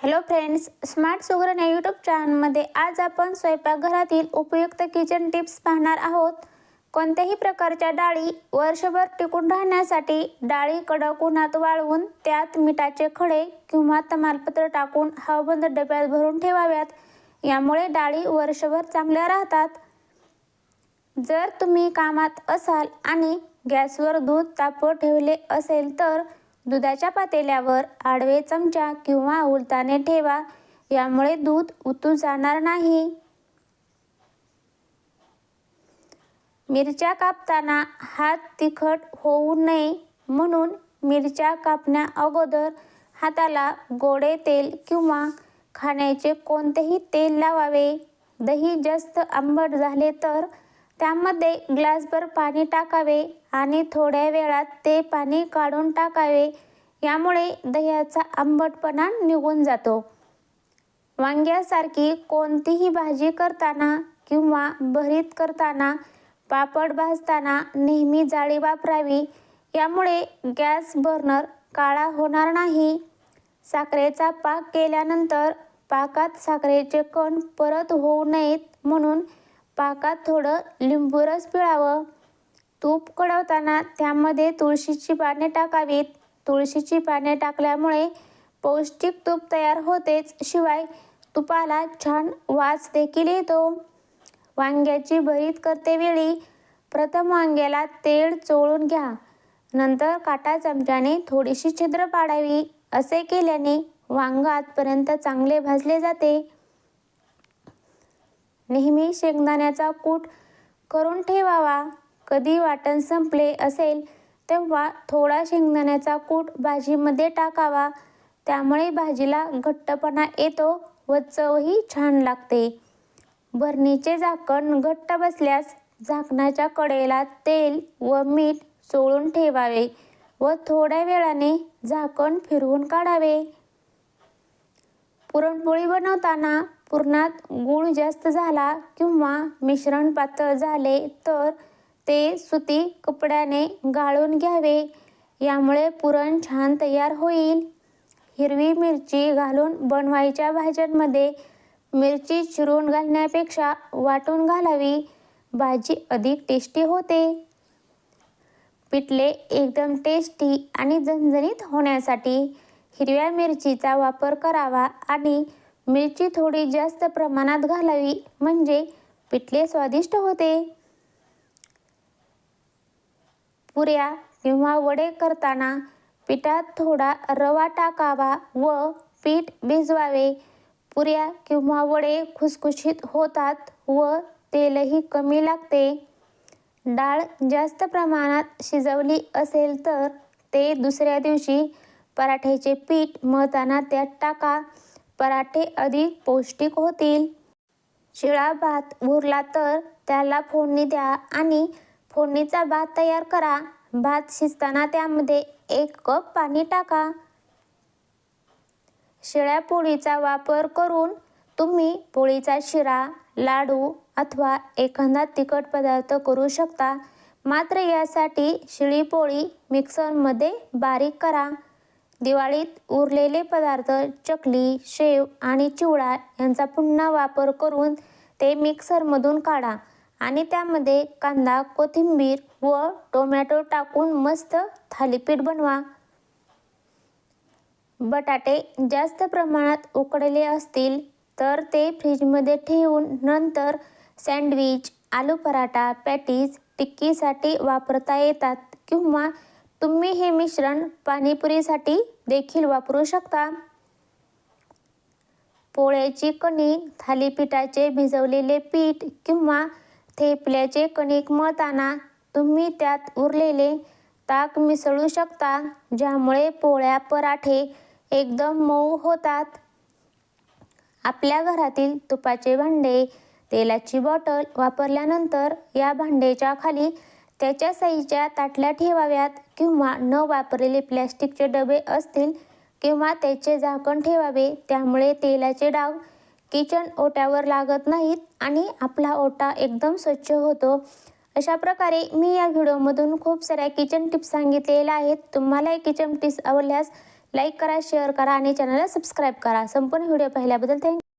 Hello friends smart सुगरण या YouTube चॅनलमध्ये आज आपण स्वयंपाकघरातील उपयुक्त किचन टिप्स पाहणार आहोत. कोणत्याही प्रकारच्या डाळी वर्षभर टिकून राहण्यासाठी डाळी कडक उन्हात वाळवून त्यात मिठाचे खडे किंवा तमालपत्र टाकून हवाबंद डब्यात भरून ठेवाव्यात. यामुळे डाळी वर्षभर चांगल्या राहतात. जर तुम्ही कामात असाल आणि गॅसवर दूध तापवत ठेवले असेल तर दुधाच्या पातेल्यावर आडवे चमचा किंवा उलताने ठेवा यामुळे दूध उतू जाणार नाही. मिरच्या कापताना हात तिखट होऊ नये म्हणून मिरच्या कापण्या अगोदर हाताला गोडे तेल किंवा खाण्याचे कोणतेही तेल लावावे. दही जास्त आंबट झाले तर त्यामध्ये ग्लासभर पाणी टाकावे. आणि थोड्या वेळात ते पाणी काढून टाकावे. यामुळे दह्याचा आंबटपणा निघून जातो. वांग्यासारखी कोणतीही भाजी करताना किंवा भरीत करताना पापड भाजताना नेहमी जाळी वापरावी. यामुळे गॅस बर्नर काळा होणार नाही. साखरेचा पाक केल्यानंतर पाकात साखरेचे कण परत होऊ नयेत म्हणून पाकात थोडं लिंबूरस पिळावं. तूप कळवताना त्यामध्ये तुळशीची पाने टाकावीत. तुळशीची पाने टाकल्यामुळे पौष्टिक तूप तयार होतेच. शिवाय तुपाला छान वास देखील येतो. वांग्याची भरीत करतेवेळी प्रथम वांग्याला तेल चोळून घ्या. नंतर काटा चमच्याने थोडीशी छिद्र पाडावी. असे केल्याने वांग आतपर्यंत चांगले भाजले जाते. नेहमी शेंगदाण्याचा कूट करून ठेवावा. कधी वाटण संपले असेल तेव्हा थोडा शेंगदाण्याचा कूट भाजीमध्ये टाकावा. त्यामुळे भाजीला घट्टपणा येतो व चवही छान लागते. भरणीचे झाकण घट्ट बसल्यास झाकणाच्या कडेला तेल व मीठ चोळून ठेवावे व थोड्या वेळाने झाकण फिरवून काढावे. पुरणपोळी बनवताना पुरणात गूळ जास्त झाला किंवा मिश्रण पातळ झाले तर ते सुती कपड्याने गाळून घ्यावे. यामुळे पुरण छान तयार होईल. हिरवी मिरची घालून बनवायच्या भाज्यांमध्ये मिरची चिरून घालण्यापेक्षा वाटून घालावी. भाजी अधिक टेस्टी होते. पिठले एकदम टेस्टी आणि झणझणीत होण्यासाठी हिरव्या मिरचीचा वापर करावा आणि मिरची थोडी जास्त प्रमाणात घालावी. म्हणजे पिठले स्वादिष्ट होते. पुऱ्या किंवा वडे करताना पिठात थोडा रवा टाकावा व पीठ भिजवावे. पुऱ्या किंवा वडे खुसखुशीत होतात व तेलही कमी लागते. डाळ जास्त प्रमाणात शिजवली असेल तर ते दुसऱ्या दिवशी पराठ्याचे पीठ मळताना त्यात टाका. पराठे अधिक पौष्टिक होतील. शिळा भात उरला तर त्याला फोडणी द्या आणि फोडणीचा भात तयार करा. भात शिजताना त्यामध्ये एक कप पाणी टाका. शिळ्या पोळीचा वापर करून तुम्ही पोळीचा शिरा लाडू अथवा एखादा तिखट पदार्थ करू शकता. मात्र यासाठी शिळी पोळी मिक्सरमध्ये बारीक करा. दिवाळीत उरलेले पदार्थ चकली शेव आणि चिवडा यांचा पुन्हा वापर करून ते मिक्सरमधून काढा. आणि त्यामध्ये कांदा कोथिंबीर व टोमॅटो टाकून मस्त थालीपीठ बनवा. बटाटे जास्त प्रमाणात उकडले असतील तर ते फ्रीजमध्ये ठेवून नंतर सँडविच आलू पराठा पॅटीज टिक्कीसाठी वापरता येतात किंवा तुम्ही हे मिश्रण पाणीपुरीसाठी देखील वापरू शकता. पोळ्याची कणी थालीपीठाचे भिजवलेले पीठ किंवा थेपल्याचे कणिक मळताना तुम्ही त्यात उरलेले ताक मिसळू शकता ज्यामुळे पोळ्या पराठे एकदम मऊ होतात. आपल्या घरातील तुपाचे भांडे तेलाची बॉटल वापरल्यानंतर या भांडेच्या खाली त्याच्या साईच्या ताटल्या ठेवाव्यात किंवा न वापरलेले प्लॅस्टिकचे डबे असतील किंवा त्याचे झाकण ठेवावे त्यामुळे तेलाचे डाव किचन ओट्यावर लागत नाहीत आणि आपला ओटा एकदम स्वच्छ होतो. अशा प्रकारे मी या व्हिडिओमधून खूप साऱ्या किचन टिप्स सांगितलेल्या आहेत. तुम्हाला किचन टिप्स आवडल्यास लाईक करा शेअर करा आणि चॅनलला सबस्क्राईब करा. संपूर्ण व्हिडिओ पाहिल्याबद्दल थँक्यू.